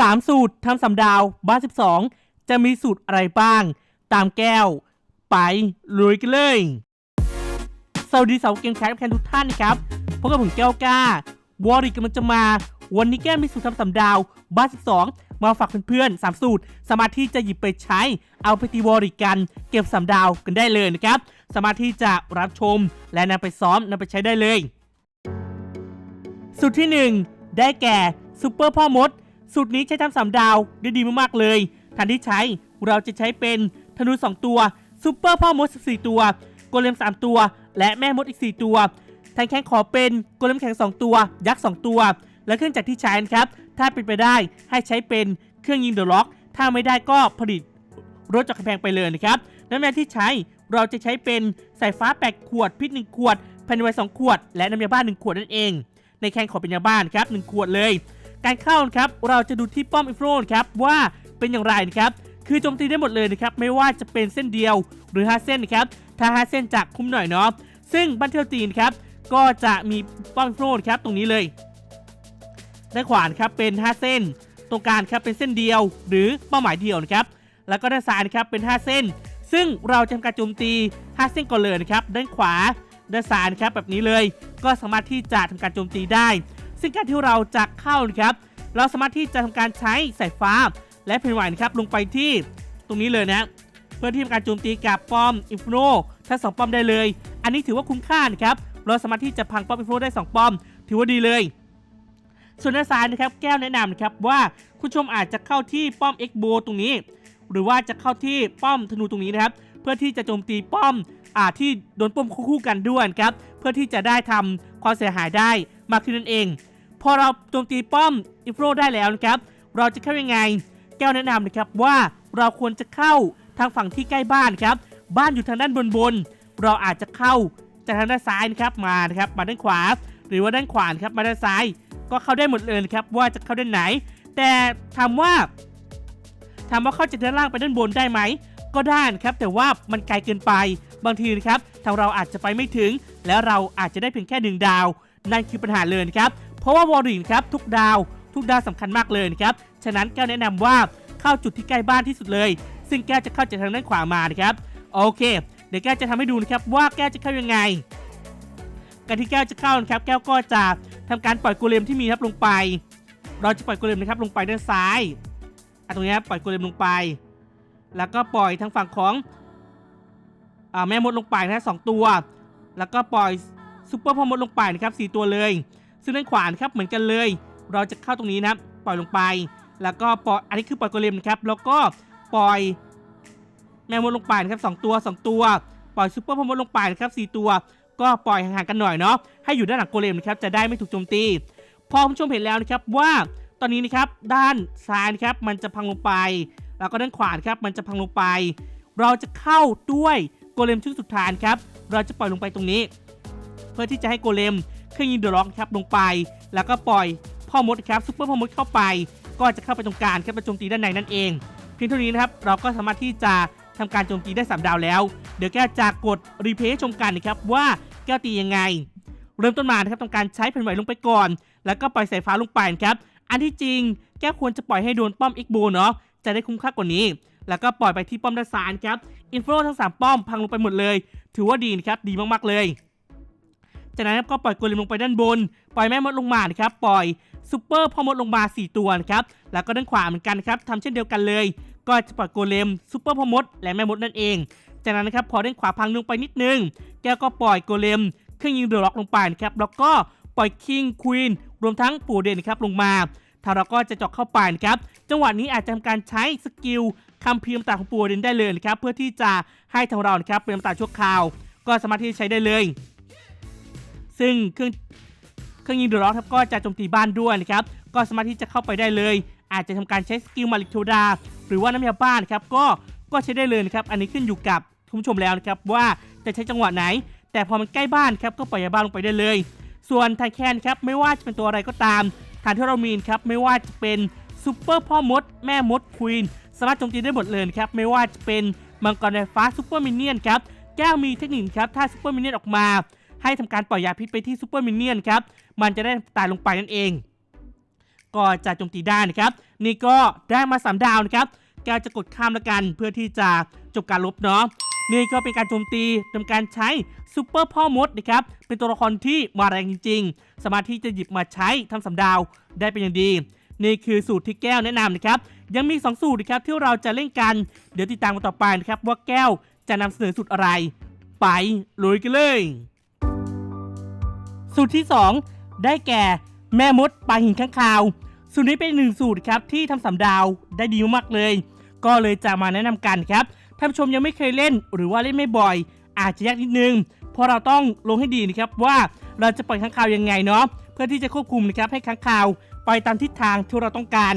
3 สูตรทำสำดาวบ้าน12 จะมีสูตรอะไรบ้าง ตามแก้ว ไปลุยกันเลย สวัสดีสาวเกมแคสแคนทุกท่านนะครับพบกับผมแก้วกล้าวอริกกำลังจะมา วันนี้แก้วมีสูตรทำสำดาวบ้าน12 มาฝากเพื่อนๆ3สูตร สามารถที่จะหยิบไปใช้ เอาไปตีวอริกกัน เก็บสำดาวกันได้เลยนะครับ สามารถที่จะรับชมและนำไปซ้อมนำไปใช้ได้เลย สูตรที่ 1 ได้แก่ซูเปอร์พ่อมด สูตรนี้ใช้ทำสามดาวได้ดีมากๆเลยทันที่ใช้เราจะใช้เป็นธนู 2 ตัวซูเปอร์พ่อมด14 ตัว โกเลม 3 ตัว และแม่มดอีก 4 ตัวแทนแข้งขอเป็นโกเลมแข็ง 2 ตัว ยักษ์ 2 ตัว และเครื่องจักรที่ใช้นะครับ ถ้าเป็นไปได้ให้ใช้เป็นเครื่องยิงเดอะล็อก ถ้าไม่ได้ก็ผลิตรถจากกำแพงไปเลยนะครับน้ำยาที่ใช้เราจะใช้เป็นสายฟ้า 8 ขวดพริก1ขวดแผ่นไว2ขวด และน้ำยาบ้าน1ขวดนั่นเอง ในแคนขอเป็นยาบ้านครับ 1 ขวดเลย การเข้าครับเราจะดูที่ป้อมอินฟลูครับว่าเป็นอย่างไรนะครับคือโจมตีได้หมดเลยนะครับไม่ว่าจะเป็นเส้นเดียวหรือ 5 เส้นนะครับถ้า 5 เส้นจะคุ้มหน่อยเนาะซึ่งบันเทลตีนครับก็จะมีป้อมอินฟลูครับตรงนี้เลยด้านขวานครับเป็น 5 เส้น ตรงกลางครับเป็นเส้นเดียว หรือเป้าหมายเดียวนะครับแล้วก็ด้านซ้ายนะครับเป็น 5 เส้น ซึ่งเราจะทำการโจมตี 5 เส้นก่อนเลยนะครับด้านขวาด้านซ้ายนะครับแบบนี้เลย ก็สามารถที่จะทำการโจมตีได้ ซึ่งการที่เราจะเข้านะครับ เราสามารถที่จะทำการใช้สายฟ้า และเพนไหวนะครับลงไปที่ตรงนี้เลยนะเพื่อที่ทำการโจมตีกับป้อมอินฟโนทั้งสองป้อมได้เลย อันนี้ถือว่าคุ้มค่านะครับเราสามารถที่จะพังป้อมอินฟโนได้สองป้อม ถือว่าดีเลย ส่วนด้านซ้ายนะครับแก้วแนะนำนะครับว่าคุณผู้ชมอาจจะเข้าที่ป้อม X โบตรงนี้ หรือว่าจะเข้าที่ป้อมธนูตรงนี้นะครับ เพื่อที่จะโจมตีป้อมอาที่โดนป้อมคู่กันด้วยครับเพื่อที่จะได้ทำความเสียหายได้มากขึ้นนั่นเอง พอเราโจมตีป้อมอินฟโได้แล้วนะครับ เราจะเข้ายังไง แก้วแนะนำนะครับว่าเราควรจะเข้าทางฝั่งที่ใกล้บ้านครับ บ้านอยู่ทางด้านบนบน เราอาจจะเข้าจากทางด้านซ้ายนะครับมานะครับมาด้านขวา หรือว่าด้านขวานะครับมาด้านซ้าย ก็เข้าได้หมดเลยนะครับว่าจะเข้าด้านไหน แต่ถามว่าถามว่าเข้าจากด้านล่างไปด้านบนได้ไหมก็ได้นะครับแต่ว่ามันไกลเกินไปบางทีนะครับทางเราอาจจะไปไม่ถึง แล้วเราอาจจะได้เพียงแค่หนึ่งดาว นั่นคือปัญหาเลยนะครับ เพราะว่าวอรินครับทุกดาว ทุกดาวสำคัญมากเลยนะครับ ฉะนั้นแก้วแนะนำว่าเข้าจุดที่ใกล้บ้านที่สุดเลย ซึ่งแก้วจะเข้าจากทางด้านขวามานะครับ โอเค เดี๋ยวแก้วจะทำให้ดูนะครับว่าแก้วจะเข้ายังไงการที่แก้วจะเข้านะครับ แก้วก็จะทำการปล่อยโกเลมที่มีครับลงไป เราจะปล่อยโกเลมนะครับลงไปด้านซ้ายอะตรงนี้ปล่อยโกเลมลงไป แล้วก็ปล่อยทางฝั่งของอ่าแม่มดลงไปนะสองตัว แล้วก็ปล่อยซุปเปอร์พ่อมดลงไปนะครับสี่ตัวเลย ซึ่งด้านขวานครับเหมือนกันเลย เราจะเข้าตรงนี้นะครับปล่อยลงไป แล้วก็ปล่อยอันนี้คือปล่อยโกเลมนะครับแล้วก็ปล่อยแม่มดลงไปนะครับสองตัวสองตัว ปล่อยซุปเปอร์พ่อมดลงไปนะครับสี่ตัว ก็ปล่อยห่างๆกันหน่อยเนาะให้อยู่ด้านหลังโกเลมนะครับจะได้ไม่ถูกโจมตีพอคุณผู้ชมเห็นแล้วนะครับว่าตอนนี้นะครับด้านซ้ายนะครับมันจะพังลงไป แล้วก็ด้านขวานครับมันจะพังลงไป เราจะเข้าด้วยโกเลมชุดสุดท้ายครับ เราจะปล่อยลงไปตรงนี้ เพื่อที่จะให้โกเลม เครื่องยิงเดอะล็อกครับลงไป แล้วก็ปล่อยพ่อมดครับซุปเปอร์พ่อมดเข้าไป ก็จะเข้าไปตรงกลางครับไปโจมตีด้านในนั่นเองเพียงเท่านี้นะครับเราก็สามารถที่จะทำการโจมตีได้สามดาวแล้ว เดี๋ยวแก้วจะกดรีเพย์ให้ชมกันนะครับว่าแก้วตียังไง เริ่มต้นมานะครับทำการใช้แผ่นไหวลงไปก่อน แล้วก็ปล่อยสายฟ้าลงไปนครับอันที่จริงแก้วควรจะปล่อยให้โดนป้อมอีกโบเนาะจะได้คุ้มค่ากว่านี้ แล้วก็ปล่อยไปที่ป้อมด้านซ้ายครับอินฟลูทั้ง 3 ป้อมพังลงไปหมดเลย ถือว่าดีนะครับดีมากๆเลย จากนั้นก็ปล่อยกเลมลงไปด้านบน ปล่อยแม่มดลงมานะครับ ปล่อยซูเปอร์พ่อมดลงมา 4 ตัวนะครับ แล้วก็ด้านขวาเหมือนกันครับทำเช่นเดียวกันเลย ก็จะปล่อยโกเลมซูเปอร์พ่อมดและแม่มดนั่นเอง จากนั้นนะครับพอด้านขวาพังลงไปนิดนึง แก้วก็ปล่อยโกเลมเครื่องยิงเดอะล็อกลงไปนะครับ แล้วก็ปล่อยคิงควีนรวมทั้งปูเดนนครับลงมาทาเราก็จะเจาะเข้าไปนะครับ จังหวะนี้อาจจะทำการใช้สกิลคัมภีร์น้ำตาของปูเดนได้เลยนะครับ เพื่อที่จะให้ทางเรานะครับเป็นตาชั่วคราว ก็สามารถที่จะใช้ได้เลย ซึ่งเครื่องเครื่องยิงเดอะล็อกครับก็จะโจมตีบ้านด้วยนะครับก็สามารถที่จะเข้าไปได้เลย อาจจะทำการใช้สกิลมาริโทดา หรือว่าน้ำยาบ้านครับก็ก็ใช้ได้เลยนะครับอันนี้ขึ้นอยู่กับคุณผู้ชมแล้วนะครับว่าจะใช้จังหวะไหน แต่พอมันใกล้บ้านครับก็ปล่อยยาบ้านลงไปได้เลย ส่วนไทแคนครับไม่ว่าจะเป็นตัวอะไรก็ตามฐานที่เรามีนครับไม่ว่าจะเป็นซูเปอร์พ่อมด แม่มดควีนสามารถโจมตีได้หมดเลยครับไม่ว่าจะเป็นมังกรไฟฟ้าซูเปอร์มินเนี่ยนครับแก้วมีเทคนิคครับถ้าซูเปอร์มินเนี่ยนออกมา ให้ทำการปล่อยยาพิษไปที่ซูเปอร์มินเนี่ยนครับ มันจะได้ตายลงไปนั่นเอง ก็จะโจมตีได้นะครับ นี่ก็ได้มา 3 ดาวนะครับแกจะกดข้ามละกันเพื่อที่จะจบการลบเนาะนี่ก็เป็นการโจมตีทำการใช้ซูเปอร์พ่อมดนะครับ เป็นตัวละครที่มาแรงจริง ๆ สามารถที่จะหยิบมาใช้ทำสำดาวได้เป็นอย่างดี นี่คือสูตรที่แก้วแนะนำนะครับ ยังมี 2 สูตรนะครับที่เราจะเล่นกัน เดี๋ยวติดตามกันต่อไปนะครับว่าแก้วจะนำเสนอสูตรอะไร ไปลุยกันเลย สูตรที่ 2 ได้แก่แม่มดปลาหินข้างคาว สูตรนี้เป็นหนึ่งสูตรครับที่ทำสำดาวได้ดีมากเลย ก็เลยจะมาแนะนำกันครับท่านผู้ชมยังไม่เคยเล่นหรือว่าเล่นไม่บ่อย อาจจะยากนิดนึงเพราะเราต้องลงให้ดีนะครับว่าเราจะปล่อยข้างคาวยังไงเนาะเพื่อที่จะควบคุมนะครับให้ข้างคาวไปตามทิศทางที่เราต้องการ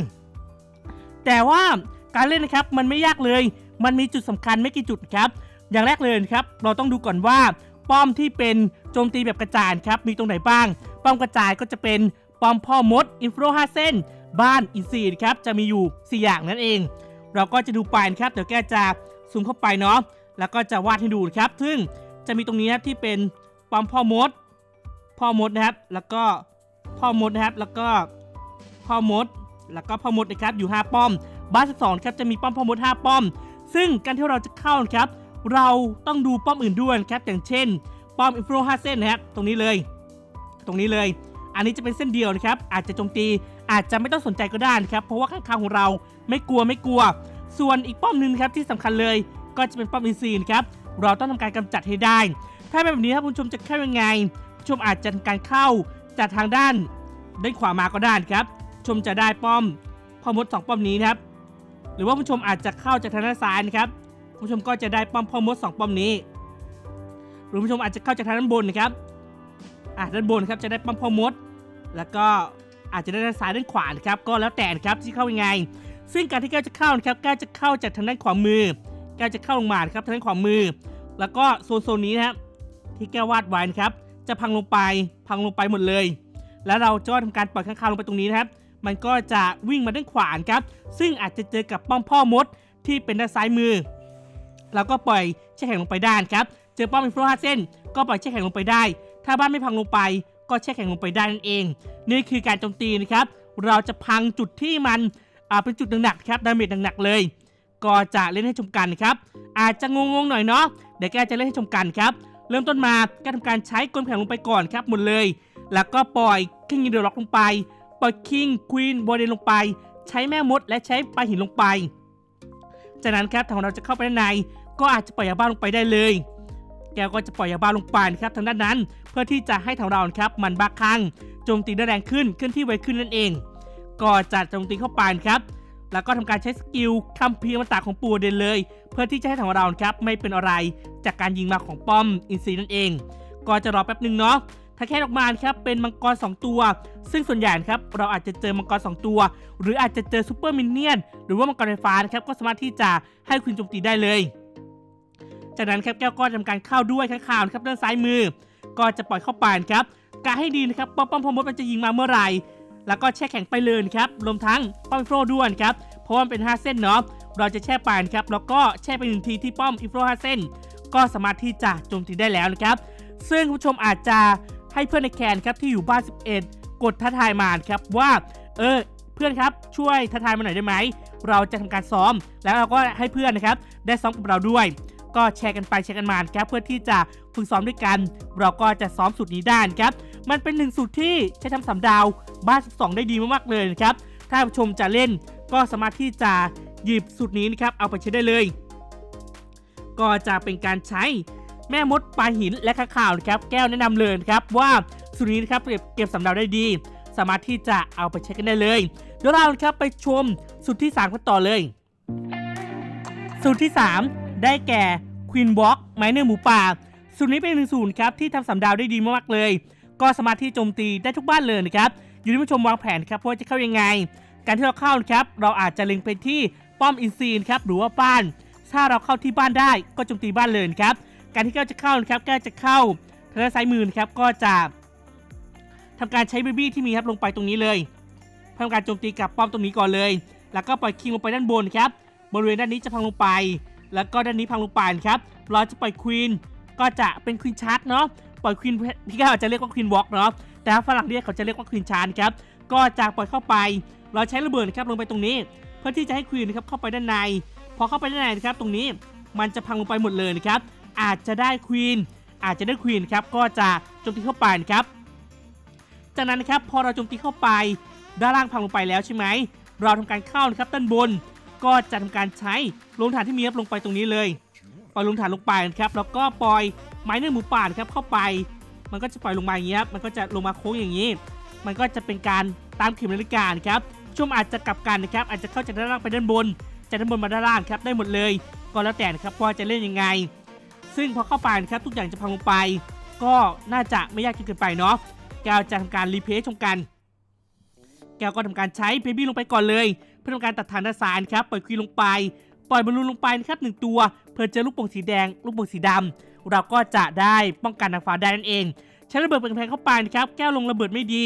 แต่ว่าการเล่นนะครับมันไม่ยากเลย มันมีจุดสำคัญไม่กี่จุดครับ อย่างแรกเลยครับ เราต้องดูก่อนว่า ป้อมที่เป็นโจมตีแบบกระจายครับมีตรงไหนบ้าง ป้อมกระจายก็จะเป็นป้อมพ่อมดอินฟลูห้าเส้น บ้านอินซีครับจะมีอยู่ 4 อย่างนั่นเอง เราก็จะดูไปครับเดี๋ยวแกจะซูมเข้าไปเนาะแล้วก็จะวาดให้ดูครับ ซึ่งจะมีตรงนี้นะครับที่เป็นป้อมพ่อมด พ่อมดนะครับ แล้วก็พ่อมดนะครับ แล้วก็พ่อมด แล้วก็พ่อมดนะครับอยู่ 5 ป้อม บ้าน12ครับจะมีป้อมพ่อมด 5 ป้อม ซึ่งการที่เราจะเข้าครับ เราต้องดูป้อมอื่นด้วยครับอย่างเช่น ป้อมอินฟลู5เส้นนะครับตรงนี้เลย ตรงนี้เลย อันนี้จะเป็นเส้นเดียวนะครับ อาจจะโจมตีอาจจะไม่ต้องสนใจก็ได้นะครับ เพราะว่าข้างๆของเราไม่กลัวไม่กลัว ส่วนอีกป้อมหนึ่งครับที่สำคัญเลยก็จะเป็นป้อมอินซีนะครับเราต้องทำการกำจัดให้ได้ ถ้าเป็นแบบนี้ครับคุณผู้ชมจะเข้ายังไงผู้ชมอาจจะทำการเข้าจากทางด้านด้านขวามาก็ได้นะครับผู้ชมจะได้ป้อมพอมดสองป้อมนี้นะครับ หรือว่าคุณผู้ชมอาจจะเข้าจากทางด้านซ้ายนะครับ คุณผู้ชมก็จะได้ป้อมพ่อมดสองป้อมนี้หรือคุณผู้ชมอาจจะเข้าจากทางด้านบนนะครับอะด้านบนครับจะได้ป้อมพ่อมด แล้วก็อาจจะได้ด้านซ้ายด้านขวานะครับก็แล้วแต่นะครับที่เข้ายังไง ซึ่งการที่แก้วจะเข้านะครับแก้วจะเข้าจากทางด้านขวามือ แก้วจะเข้าลงมาครับทางด้านขวามือ แล้วก็โซนโซนนี้นะครับที่แก้ววาดไว้นะครับจะพังลงไปพังลงไปหมดเลย แล้วเราจะทำการปล่อยข้างคาวลงไปตรงนี้นะครับ มันก็จะวิ่งมาด้านขวาครับ ซึ่งอาจจะเจอกับป้อมพ่อมดที่เป็นด้านซ้ายมือ เราก็ปล่อยแช่แข็งลงไปด้านครับ เจอป้อมอินฟลูห้าเส้น ก็ปล่อยแช่แข็งลงไปได้ ถ้าบ้านไม่พังลงไป ก็แช่แข็งลงไปได้นั่นเอง นี่คือการโจมตีนะครับ เราจะพังจุดที่มันเป็นจุดหนักๆครับ ดาเมจหนักๆเลย ก็จะเล่นให้ชมกันครับ อาจจะงงๆหน่อยเนาะ เดี๋ยวแกจะเล่นให้ชมกันครับ เริ่มต้นมาก็ทำการใช้กลแข็งลงไปก่อนครับหมดเลย แล้วก็ปล่อยคิงยินเดอร์ล็อกลงไป ปล่อยคิงควีนบอเดนลงไป ใช้แม่มดและใช้ปลาหินลงไปจากนั้นครับทางเราจะเข้าไปด้านใน ก็อาจจะปล่อยยาบ้าลงไปได้เลย แกก็จะปล่อยยาบ้าลงไปนะครับทางด้านนั้น เพื่อที่จะให้ทางเราครับมันบ้าคลั่งโจมตีได้แรงขึ้นเคลื่อนที่ไวขึ้นนั่นเอง ก็จะโจมตีเข้าไปนครับ แล้วก็ทำการใช้สกิลคัมภีร์มาตาของปูเดนเลย เพื่อที่จะให้ทางเราครับไม่เป็นอะไรจากการยิงมาของป้อมอินซีนั่นเอง ก็จะรอแป๊บหนึ่งเนาะถ้าแค่ออกมาครับเป็นมังกร 2 ตัว ซึ่งส่วนใหญ่ครับเราอาจจะเจอมังกร 2 ตัว หรืออาจจะเจอซูเปอร์มินเนี่ยนหรือว่ามังกรไฟฟ้านะครับก็สามารถที่จะให้คุณโจมตีได้เลย จากนั้นครับแก้วก็ทำการเข้าด้วยข้างข่าวนะครับด้านซ้ายมือ ก็จะปล่อยเข้าไปนครับกาให้ดีนะครับป้อมป้อมพอมดมันจะยิงมาเมื่อไหร่ แล้วก็แช่แข็งไปเลยครับรวมทั้งป้อมอินโฟรด้วยครับเพราะว่ามันเป็น 5 เส้นเนาะเราจะแช่ไปนครับแล้วก็แช่ไปหนึ่งทีที่ป้อมอินโฟร5เส้น ก็สามารถที่จะโจมตีได้แล้วนะครับซึ่งคุณผู้ชมอาจจะให้เพื่อนในแคนครับที่อยู่บ้าน 11 กดท้าทายมาครับว่าเออเพื่อนครับช่วยท้าทายมาหน่อยได้ไหมเราจะทำการซ้อม แล้วเราก็ให้เพื่อนนะครับได้ซ้อมกับเราด้วย ก็แชร์กันไปแชร์กันมาครับเพื่อที่จะฝึกซ้อมด้วยกัน เราก็จะซ้อมสูตรนี้ได้นครับ มันเป็นหนึ่งสูตรที่ใช้ทำสามดาวบ้าน 12 ได้ดีมากๆเลยครับ ถ้าผู้ชมจะเล่นก็สามารถที่จะหยิบสูตรนี้นะครับเอาไปใช้ได้เลย ก็จะเป็นการใช้แม่มดปลาหินและข้าข่าวนะครับแก้วแนะนำเลยครับว่าสูตรนี้นะครับเก็บเก็บสำเนาได้ดี สามารถที่จะเอาไปใช้กันได้เลยเดี๋ยวเราครับไปชมสูตรที่3กันต่อเลย สูตรที่ 3 ได้แก่ควีนบ็อกไมเนอร์หมูป่าสูตรนี้เป็นหนึ่งสูตรครับที่ทำสำดาวได้ดีมากๆเลย ก็สามารถที่โจมตีได้ทุกบ้านเลยนะครับ อยู่ที่ผู้ชมวางแผนครับว่าจะเข้ายังไง การที่เราเข้านะครับเราอาจจะเล็งไปที่ป้อมอินซีนครับหรือว่าบ้าน ถ้าเราเข้าที่บ้านได้ก็โจมตีบ้านเลยครับ การที่แก้วจะเข้านะครับแก้วจะเข้าทางด้านซ้ายมือนะครับก็จะทำการใช้เบบี้ที่มีครับลงไปตรงนี้เลยทำการโจมตีกับป้อมตรงนี้ก่อนเลย แล้วก็ปล่อยคิงลงไปด้านบนครับ บริเวณด้านนี้จะพังลงไป แล้วก็ด้านนี้พังลงไปนะครับเราจะปล่อยควีนก็จะเป็นควีนชาร์ตเนาะปล่อยควีนพี่ก้าวจะเรียกว่าควีนวอล์กเนาะแต่ฝรั่งเรียกเขาจะเรียกว่าควีนชาร์ตครับก็จะปล่อยเข้าไป เราใช้ระเบิดนะครับลงไปตรงนี้ เพื่อที่จะให้ควีนนะครับเข้าไปด้านใน พอเข้าไปด้านในนะครับตรงนี้มันจะพังลงไปหมดเลยนะครับอาจจะได้ควีนอาจจะได้ควีนครับก็จะโจมตีเข้าไปนะครับจากนั้นนะครับพอเราโจมตีเข้าไปด้านล่างพังลงไปแล้วใช่ไหมเราทำการเข้านะครับด้านบน ก็จะทำการใช้ลงฐานที่มีครับลงไปตรงนี้เลยปล่อยลงฐานลงไปนะครับแล้วก็ปล่อยไม้เนื้อหมูป่านครับเข้าไป มันก็จะปล่อยลงมาอย่างนี้ครับมันก็จะลงมาโค้งอย่างนี้ มันก็จะเป็นการตามเข็มนาฬิกาครับชมอาจจะกลับกันนะครับอาจจะเข้าจากด้านล่างไปด้านบนจากด้านบนมาด้านล่างครับได้หมดเลย ก็แล้วแต่นะครับว่าจะเล่นยังไง ซึ่งพอเข้าไปนะครับทุกอย่างจะพังลงไป ก็น่าจะไม่ยากจนเกินไปเนาะแกวจะทำการรีเพลย์ชมกัน แกวก็ทำการใช้เพบี้ลงไปก่อนเลย เพื่อทำการตัดฐานด้านซ้ายนะครับปล่อยควีนลงไป ปล่อยบอลลูนลงไปนะครับหนึ่งตัว เพื่อเจอลูกโป่งสีแดง ลูกโป่งสีดำเราก็จะได้ป้องกันนางฟ้าได้นั่นเอง ใช้ระเบิดเป็นกำแพงเข้าไปนะครับ แก้วลงระเบิดไม่ดี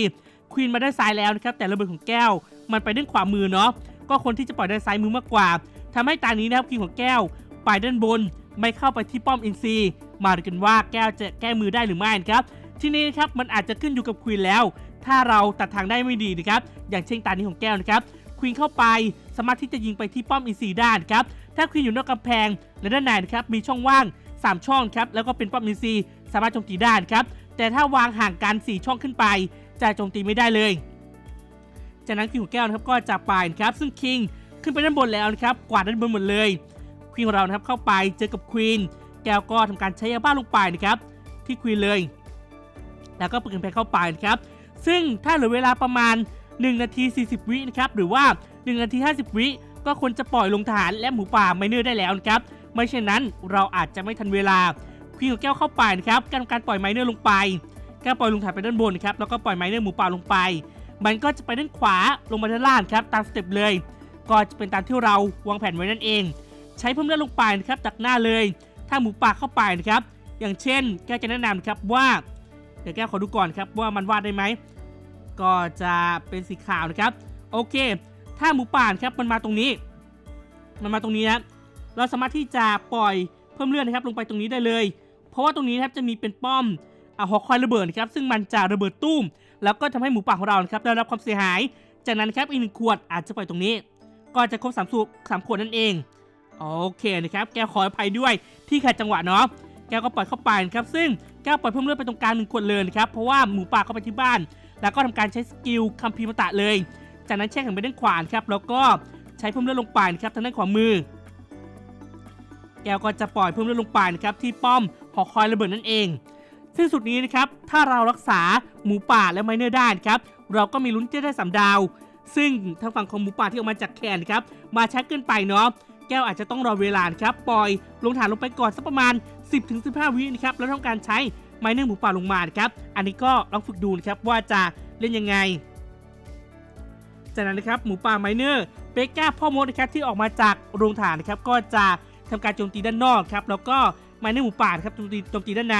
ควีนมาด้านซ้ายแล้วนะครับ แต่ระเบิดของแก้ว มันไปด้านขวามือเนาะ ก็คนที่จะปล่อยด้านซ้ายมือมากกว่าทำให้ตานี้นะครับควีนของแก้วไปด้านบน ไม่เข้าไปที่ป้อมอินซีมาดูกันว่าแก้วจะแก้มือได้หรือไม่นะครับ ที่นี้นะครับมันอาจจะขึ้นอยู่กับควีนแล้ว ถ้าเราตัดทางได้ไม่ดีนะครับ อย่างเช่นตานี้ของแก้วนะครับ ควีนเข้าไป สามารถที่จะยิงไปที่ป้อมอินซีด้านครับ ถ้าควีนอยู่นอกกำแพงและด้านในนะครับมีช่องว่าง 3 ช่องครับแล้วก็เป็นป้อมอินซีสามารถโจมตีได้นครับแต่ถ้าวางห่างกัน4ช่องขึ้นไปจะโจมตีไม่ได้เลย จากนั้นคิงของแก้วนะครับก็จะไปนะครับซึ่งคิงขึ้นไปด้านบนแล้วนะครับกวาดด้านบนหมดเลยควีนของเรานะครับเข้าไปเจอกับควีนแก้วก็ทำการใช้ยาบ้าลงไปนะครับที่ควีนเลย แล้วก็ปิดกำแพงเข้าไปนะครับซึ่งถ้าเหลือเวลาประมาณ 1 นาที 40 วินะครับหรือว่า 1 นาที 50 วิก็ควรจะปล่อยลงฐานและหมูป่าไมเนอร์ได้แล้วนะครับไม่เช่นนั้นเราอาจจะไม่ทันเวลาควีนของแก้วเข้าไปนะครับการการปล่อยไมเนอร์ลงไปแก้วปล่อยลงฐานไปด้านบนนะครับแล้วก็ปล่อยไมเนอร์หมูป่าลงไป มันก็จะไปด้านขวาลงมาด้านล่างครับตามสเต็ปเลย ก็จะเป็นตามที่เราวางแผนไว้นั่นเอง ใช้เพิ่มเลือดลงไปนะครับจากหน้าเลย ถ้าหมูป่าเข้าไปนะครับอย่างเช่น แก้วจะแนะนำครับว่าเดี๋ยวแก้วขอดูก่อนครับว่ามันวาดได้ไหม ก็จะเป็นสีขาวนะครับ โอเค ถ้าหมูป่านครับมันมาตรงนี้ มันมาตรงนี้นะเราสามารถที่จะปล่อยเพิ่มเลือดนะครับ ลงไปตรงนี้ได้เลย เพราะว่าตรงนี้นะครับจะมีเป็นป้อมอาหอคอยระเบิดนะครับซึ่งมันจะระเบิดตุ้ม แล้วก็ทำให้หมูป่าของเราครับได้รับความเสียหาย จากนั้นครับอีกหนึ่งขวดอาจจะปล่อยตรงนี้ ก็จะครบสามสูบสามขวดนั่นเองโอเคนะครับแก้วขออภัยด้วยที่ขัดจังหวะเนาะแก้วก็ปล่อยเข้าไปนะครับซึ่งแก้วปล่อยเพิ่มเลือดไปตรงกลางหนึ่งขวดเลยนะครับเพราะว่าหมูป่าเข้าไปที่บ้าน แล้วก็ทำการใช้สกิลคัมภีมาตะเลย จากนั้นแช่แข็งไปด้านขวานครับ แล้วก็ใช้เพิ่มเลือดลงไปนะครับทางด้านขวามือ แก้วก็จะปล่อยเพิ่มเลือดลงไปนะครับที่ป้อมหอคอยระเบิดนั่นเอง ซึ่งสุดนี้นะครับถ้าเรารักษาหมูป่าและไมเนอร์ได้ครับเราก็มีลุ้นจะได้สามดาว ซึ่งทางฝั่งของหมูป่าที่ออกมาจากแคนครับมาช้าเกินไปเนาะแก้วอาจจะต้องรอเวลานะครับปล่อยลงฐานลงไปก่อนสักประมาณ 10-15 วินะครับแล้วทำการใช้ ไมเนอร์หมูป่าลงมานะครับ อันนี้ก็ลองฝึกดูนะครับว่าจะเล่นยังไง จากนั้นนะครับหมูป่าไมเนอร์เปก้าพ่อมดนะครับที่ออกมาจากโรงฐานนะครับก็จะทำการโจมตีด้านนอกครับแล้วก็ไมเนอร์หมูป่านะครับโจมตีโจมตีด้านใน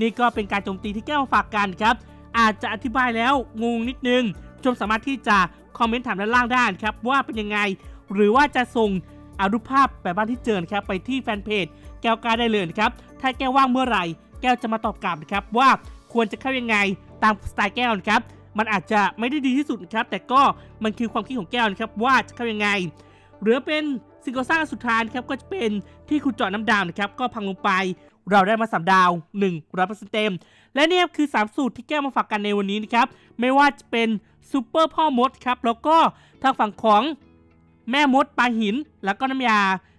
นี่ก็เป็นการโจมตีที่แก้วมาฝากกันครับอาจจะอธิบายแล้วงงนิดนึงชมสามารถที่จะคอมเมนต์ถามด้านล่างได้ครับว่าเป็นยังไง หรือว่าจะส่งอารูปภาพแบบบ้านที่เจอครับไปที่แฟนเพจแก้วกาได้เลยครับถ้าแก้วว่างเมื่อไหร่ แก้วจะมาตอบกลับนะครับว่าควรจะเข้ายังไงตามสไตล์แก้วนะครับมันอาจจะไม่ได้ดีที่สุดนะครับ แต่ก็มันคือความคิดของแก้วนะครับว่าจะเข้ายังไง หรือเป็นสิ่งก่อสร้างสุดท้ายครับก็จะเป็นที่ขุดเจาะน้ำดาวนะครับก็พังลงไปเราได้มาสามดาว 1 0 0เต็ม และนี่คือ 3 สูตรที่แก้วมาฝากกันในวันนี้นะครับ ไม่ว่าจะเป็นซูเปอร์พ่อมดครับ แล้วก็ทางฝั่งของแม่มดปลาหิน แล้วก็น้ำยา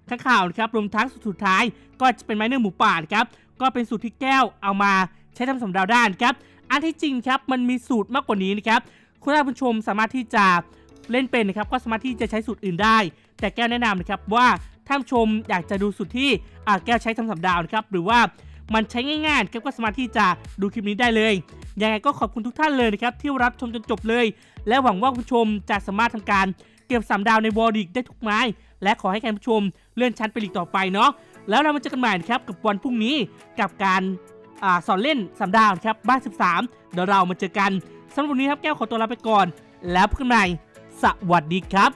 ข้างข่าวนะครับ รวมทั้งสูตรสุดท้ายก็จะเป็นไม้เนื้อหมูป่านะครับ ก็เป็นสูตรที่แก้วเอามาใช้ทำสำดาวด้านครับ อันที่จริงครับมันมีสูตรมากกว่านี้นะครับคุณผู้ชมสามารถที่จะเล่นเป็นนะครับก็สามารถที่จะใช้สูตรอื่นได้ แต่แก้วแนะนำนะครับว่าถ้าผู้ชมอยากจะดูสูตรที่อาแก้วใช้ทำสำดาวนะครับหรือว่ามันใช้ง่ายๆครับก็สามารถที่จะดูคลิปนี้ได้เลยยังไงก็ขอบคุณทุกท่านเลยนะครับที่รับชมจนจบเลย และหวังว่าผู้ชมจะสามารถทำการเก็บสามดาวในวอร์ดิกได้ทุกไม้ และขอให้การผู้ชมเลื่อนชั้นไปลีกต่อไปเนาะ แล้วเรามาเจอกันใหม่นะครับกับวันพรุ่งนี้กับการอสอนเล่นสัมดาวนะครับบ้าน 13 เดี๋ยวเรามาเจอกันสำหรับวันนี้ครับแก้วขอตัวลาไปก่อน แล้วพบกันใหม่สวัสดีครับ